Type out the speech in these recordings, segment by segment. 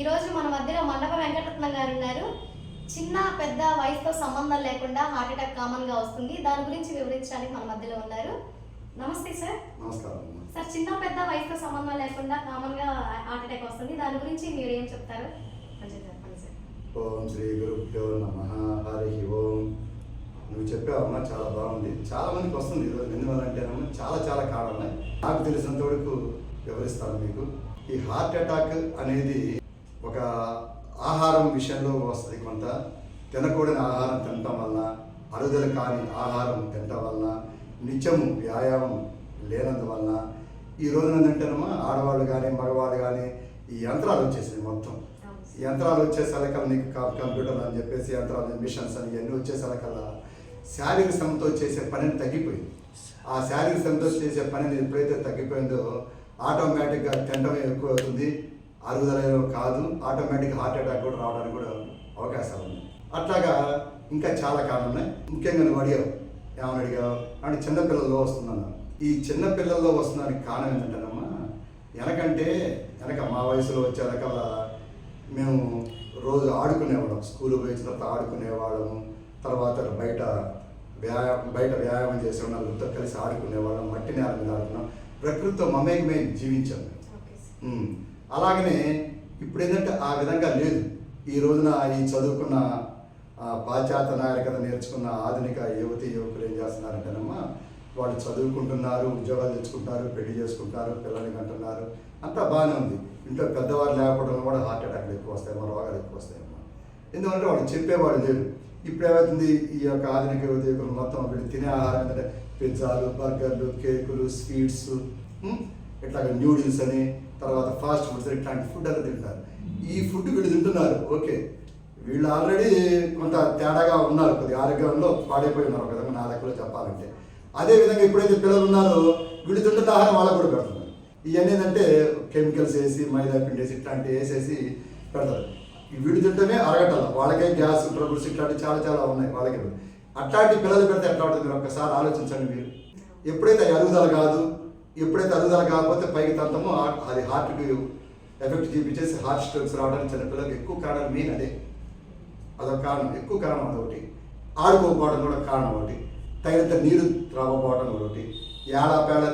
ఈరోజు మన మధ్యలో మండప వెంకటరత్న గారు ఉన్నారు. చిన్న పెద్ద వయసుతో సంబంధం లేకుండా హార్ట్ అటాక్ కామన్గా వస్తుంది. దాని గురించి వివరించడానికి మన మధ్యలో ఉన్నారు. నమస్తే సార్ నమస్కారం. సార్ చిన్న పెద్ద వయసుతో సంబంధం లేకుండా కామన్గా హార్ట్ అటాక్ వస్తుంది. దాని గురించి మీరు ఏం చెప్తారు? కొంచెం చెప్పండి సార్ ఓం శ్రీ గురుభ్యో నమ. హరి ఓం. నువ్వు చెప్పావమ్మా చాలా బాగుంది. చాలా మందికి వస్తుంది ఈరోజు ఎందువల్లంటేనమ్మా చాలా చాలా కారణాలు. నాకు తెలిసినంత వరకు వివరిస్తాను మీకు. ఈ హార్ట్ అటాక్ అనేది ఆహారం విషయంలో వస్తుంది కొంత. తినకూడని ఆహారం తినటం వలన అరుదల కాని ఆహారం తినటం వలన నిత్యము వ్యాయామం లేనందువలన ఈ రోజున ఏంటంటేనమ్మా ఆడవాళ్ళు కానీ మగవాళ్ళు కానీ ఈ యంత్రాలు వచ్చేసాయి మొత్తం. యంత్రాలు వచ్చేసరికల్లా నీకు క- కంప్యూటర్ అని చెప్పేసి యంత్రాలు మిషన్స్ అని ఇవన్నీ వచ్చేసరికల్లా శారీరక శ్రమతో చేసే పనిని తగ్గిపోయింది. ఆ శారీరక శ్రమతో చేసే పనిని ఎప్పుడైతే తగ్గిపోయిందో ఆటోమేటిక్గా తినడం ఎక్కువ అవుతుంది అరుగుదల కాదు ఆటోమేటిక్ హార్ట్ అటాక్ కూడా రావడానికి కూడా అవకాశాలు ఉన్నాయి. అట్లాగా ఇంకా చాలా కారణం ఉన్నాయి. ముఖ్యంగా నువ్వు అడిగావు ఏమని అడిగావు? అంటే చిన్నపిల్లల్లో వస్తుందన్నా. ఈ చిన్న పిల్లల్లో వస్తుందానికి కారణం ఏంటంటేనమ్మా వెనకంటే వెనక మా వయసులో వచ్చేదకల్లా మేము రోజు ఆడుకునేవాళ్ళం. స్కూల్ పోయిన తర్వాత ఆడుకునేవాళ్ళము. తర్వాత బయట వ్యాయామం బయట వ్యాయామం చేసే వాళ్ళతో కలిసి ఆడుకునేవాళ్ళం. మట్టి నేల మీద ఆడుకున్నాం. ప్రకృతితో మమేకమే జీవించాం. అలాగనే ఇప్పుడు ఏంటంటే ఆ విధంగా లేదు. ఈ రోజున ఈ చదువుకున్న పాశ్చాత్య నాగరికత నేర్చుకున్న ఆధునిక యువతి యువకులు ఏం చేస్తున్నారంటేనమ్మా వాళ్ళు చదువుకుంటున్నారు ఉద్యోగాలు తెచ్చుకుంటారు పెళ్ళి చేసుకుంటారు పిల్లల్ని కంటున్నారు అంతా బాగానే ఉంది. ఇంట్లో పెద్దవారు లేకపోవడం కూడా హార్ట్ అటాక్లు ఎక్కువ వస్తాయి మన రోగాలు ఎక్కువ వస్తాయమ్మా. ఎందుకంటే వాళ్ళు చెప్పేవాడు లేరు. ఇప్పుడు ఏమవుతుంది ఈ యొక్క ఆధునిక యువత యువకులు మొత్తం వీళ్ళు తినే ఆహారం ఏంటంటే పిజ్జాలు బర్గర్లు కేకులు స్వీట్స్ ఇట్లాగ న్యూడిల్స్ అని తర్వాత ఫాస్ట్ ఫుడ్స్ ఇట్లాంటి ఫుడ్ అంతా తింటారు. ఈ ఫుడ్ వీళ్ళు తింటున్నారు ఓకే. వీళ్ళు ఆల్రెడీ కొంత తేడాగా ఉన్నారు కొద్దిగా ఆరోగ్యంలో పాడైపోయి ఉన్నారు కదా నా లెక్కలో చెప్పాలంటే. అదే విధంగా ఎప్పుడైతే పిల్లలు ఉన్నారో వీళ్ళు తింటున్న ఆహారం వాళ్ళకు కూడా పెడుతున్నారు. ఇవన్నీ ఏంటంటే కెమికల్స్ వేసి మైదా పిండి వేసి ఇట్లాంటివి వేసేసి పెడతారు. ఈ తింటమే అరగటాల వాళ్ళకే గ్యాస్ ట్రబుల్స్ ఇట్లాంటివి చాలా చాలా ఉన్నాయి వాళ్ళకి. అట్లాంటి పిల్లలు పెడితే ఎట్లా ఉంటుంది? మీరు ఒక్కసారి ఆలోచించండి మీరు. ఎప్పుడైతే అరుగుదల కాదు ఎప్పుడైతే అరుగుదల కాకపోతే పైకి తంతమో అది హార్ట్కి ఎఫెక్ట్ చూపించేసి హార్ట్ స్ట్రోక్స్ రావడానికి చిన్నపిల్లలకి ఎక్కువ కారణం మెయిన్ అదే. అదొక కారణం. ఎక్కువ కారణం అదొకటి. ఆడుకోకపోవడం కూడా కారణం ఒకటి. తగినంత నీరు త్రాగకపోవడం ఒకటి. ఏడాపేడ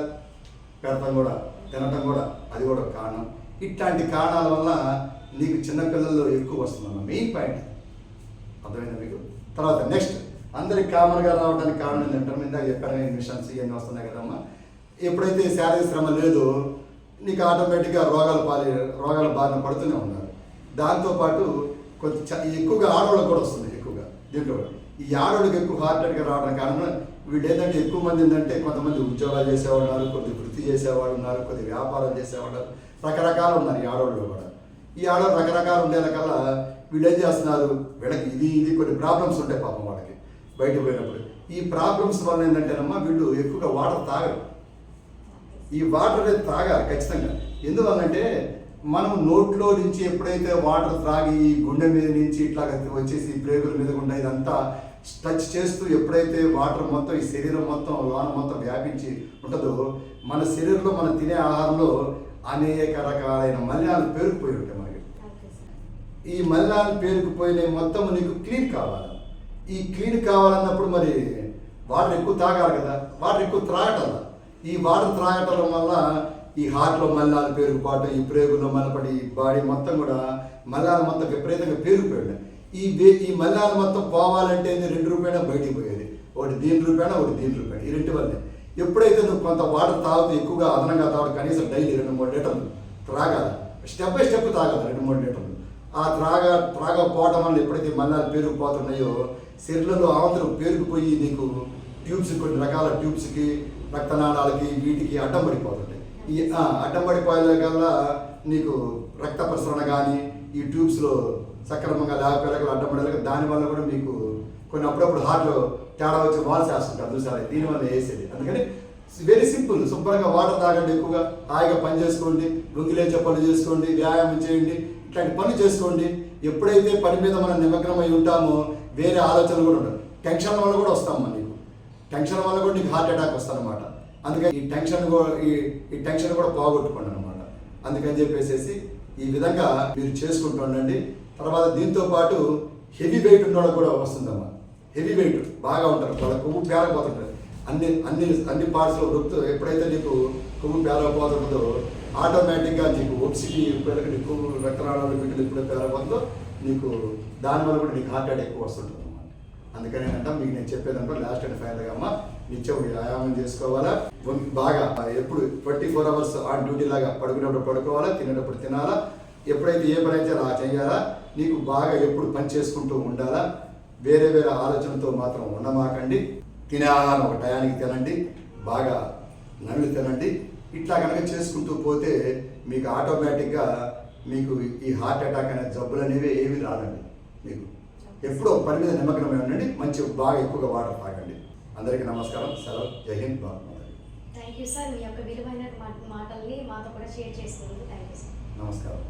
పెడతాం కూడా తినటం కూడా అది కూడా కారణం. ఇట్లాంటి కారణాల వల్ల నీకు చిన్నపిల్లల్లో ఎక్కువ వస్తుందన్న మెయిన్ పాయింట్ అర్థమైందా మీకు? తర్వాత నెక్స్ట్ అందరికి కామన్గా రావడానికి కారణం ఏంటంటే ఇందాక చెప్పాను మిషన్స్ ఇవన్నీ వస్తున్నాయి కదమ్మా. ఎప్పుడైతే శారీరక శ్రమ లేదో నీకు ఆటోమేటిక్గా రోగాలు పాలి రోగాల బారిన పడుతూనే ఉన్నారు. దాంతోపాటు కొంచెం ఎక్కువగా ఆడవాళ్ళకు కూడా వస్తుంది ఎక్కువగా దీంట్లో. ఈ ఆడవాళ్ళకి ఎక్కువ హార్ట్ అటాక్ రావడం కారణం వీళ్ళు ఏంటంటే ఎక్కువ మంది ఏంటంటే కొంతమంది ఉద్యోగాలు చేసేవాళ్ళు ఉన్నారు కొద్ది వృత్తి చేసేవాళ్ళు ఉన్నారు కొద్ది వ్యాపారం చేసేవాళ్ళు ఉన్నారు. రకరకాలు ఉన్నారు ఈ ఆడవాళ్ళు కూడా. ఈ ఆడవాళ్ళు రకరకాలు ఉండేకల్లా వీళ్ళు ఏం చేస్తున్నారు? వీళ్ళకి ఇది ఇది కొన్ని ప్రాబ్లమ్స్ ఉంటాయి పాపం వాళ్ళకి బయటకు పోయినప్పుడు. ఈ ప్రాబ్లమ్స్ వల్ల ఏంటంటేనమ్మా వీళ్ళు ఎక్కువగా వాటర్ తాగరు. ఈ వాటర్ అనేది తాగాలి ఖచ్చితంగా. ఎందువల్లంటే మనం నోట్లో నుంచి ఎప్పుడైతే వాటర్ త్రాగి ఈ గుండె మీద నుంచి ఇట్లా వచ్చేసి ప్రేగుల మీద గుండె ఇదంతా టచ్ చేస్తూ ఎప్పుడైతే వాటర్ మొత్తం ఈ శరీరం మొత్తం లోన మొత్తం వ్యాపించి ఉంటుందో మన శరీరంలో మనం తినే ఆహారంలో అనేక రకాలైన మలినాలు పేరుకుపోయి ఉంటాయి మనకి. ఈ మలినాలు పేరుకుపోయిన మొత్తం నీకు క్లీన్ కావాలి. ఈ క్లీన్ కావాలన్నప్పుడు మరి వాటర్ ఎక్కువ తాగాలి కదా. వాటర్ ఎక్కువ త్రాగటం ఈ వాటర్ త్రాగటం వల్ల ఈ హార్ట్లో మలినాలు పేరుకుపోవటం ఈ ప్రేగుల్లో మలపడి ఈ బాడీ మొత్తం కూడా మలినాలు మొత్తం విపరీతంగా పేరుకుపోయాడు ఈ ఈ మలినాలు మొత్తం పోవాలంటే రెండు రూపాయల బయటికి పోయేది. ఒకటి దీని రూపాయన ఒకటి దీని రూపాయన ఈ రెండు వల్లే. ఎప్పుడైతే నువ్వు కొంత వాటర్ తాగుతూ ఎక్కువగా అదనంగా తాగడం కనీసం డైలీ రెండు మూడు లీటర్లు త్రాగాలి స్టెప్ బై స్టెప్ తాగాలి రెండు మూడు లీటర్లు. ఆ త్రాగ త్రాగకపోవడం వల్ల ఎప్పుడైతే మల్లాలు పేరుకుపోతున్నాయో శరీరంలో ఆవంతరం పేరుకుపోయి నీకు ట్యూబ్స్ కొన్ని రకాల ట్యూబ్స్కి రక్తనాళాలకి వీటికి అడ్డం పడిపోతుంది ఈ అడ్డం పడిపోయే నీకు రక్త ప్రసరణ కానీ ఈ ట్యూబ్స్లో సక్రమంగా లేకపోయేలకు అడ్డం పడేలాగా దానివల్ల కూడా మీకు కొన్ని అప్పుడప్పుడు హార్ట్లో తేడా వచ్చి వాల్స్ వేస్తుంటారు చూసారా? దీనివల్ల వేసేది. అందుకని వెరీ సింపుల్ శుభ్రంగా వాటర్ తాగండి ఎక్కువగా. హాయిగా పని చేసుకోండి. లొంగిలేచే పనులు చేసుకోండి. వ్యాయామం చేయండి. ఇట్లాంటి పనులు చేసుకోండి. ఎప్పుడైతే పని మీద మనం నిమగ్నమై ఉంటామో వేరే ఆలోచనలు కూడా ఉండవు టెన్షన్ వల్ల కూడా వస్తాం మన టెన్షన్ వల్ల కూడా నీకు హార్ట్ అటాక్ వస్తుందన్నమాట. అందుకని ఈ టెన్షన్ కూడా ఈ ఈ టెన్షన్ కూడా పోగొట్టుకోండి అనమాట అందుకని చెప్పేసి ఈ విధంగా మీరు చేసుకుంటూ ఉండండి. తర్వాత దీంతో పాటు హెవీ వెయిట్ ఉన్న వాళ్ళకి కూడా వస్తుందమ్మా హెవీ వెయిట్ బాగా ఉంటారు. వాళ్ళ కొవ్వు పేరకపోతుంటారు అన్ని అన్ని అన్ని పార్ట్స్లో వృత్తు ఎప్పుడైతే నీకు కొవ్వు పేరకపోతుందో ఆటోమేటిక్గా నీకు ఒప్సిటీ ఎప్పుడైతే కొవ్వు రక్తనాళాలు వీటిలో ఎప్పుడైతే పేరకపోతుందో నీకు దానివల్ల కూడా నీకు హార్ట్ అటాక్ ఎక్కువ వస్తుంటుంది. అందుకని అంటే మీకు నేను చెప్పేదంటే లాస్ట్ అండ్ ఫైనల్గా అమ్మ నిత్యం వ్యాయామం చేసుకోవాలా? బాగా ఎప్పుడు twenty four hours on duty లాగా పడుకునేటప్పుడు పడుకోవాలా తినేటప్పుడు తినాలా? ఎప్పుడైతే ఏ పని అయితే అలా చేయాలా? నీకు బాగా ఎప్పుడు పని చేసుకుంటూ ఉండాలా? వేరే వేరే ఆలోచనతో మాత్రం ఉండమాకండి తినే ఆహారం ఒక టయానికి తినండి. బాగా నమిలి తినండి. ఇట్లా కనుక చేసుకుంటూ పోతే మీకు ఆటోమేటిక్గా మీకు ఈ హార్ట్ అటాక్ అనే జబ్బులు అనేవి ఏవి రాదండి మీకు. ఎప్పుడో పని మీద నిమగ్నమై ఉండండి మంచి బాగా ఎక్కువగా వాటర్ తాగండి. అందరికీ నమస్కారం సెలవు జై హింద్ భారత్ కీ. థ్యాంక్ యూ సార్ మీ యొక్క విలువైన మాటల్ని మాతో కూడా షేర్ చేసుకున్నందుకు థ్యాంక్ యూ సార్ నమస్కారం.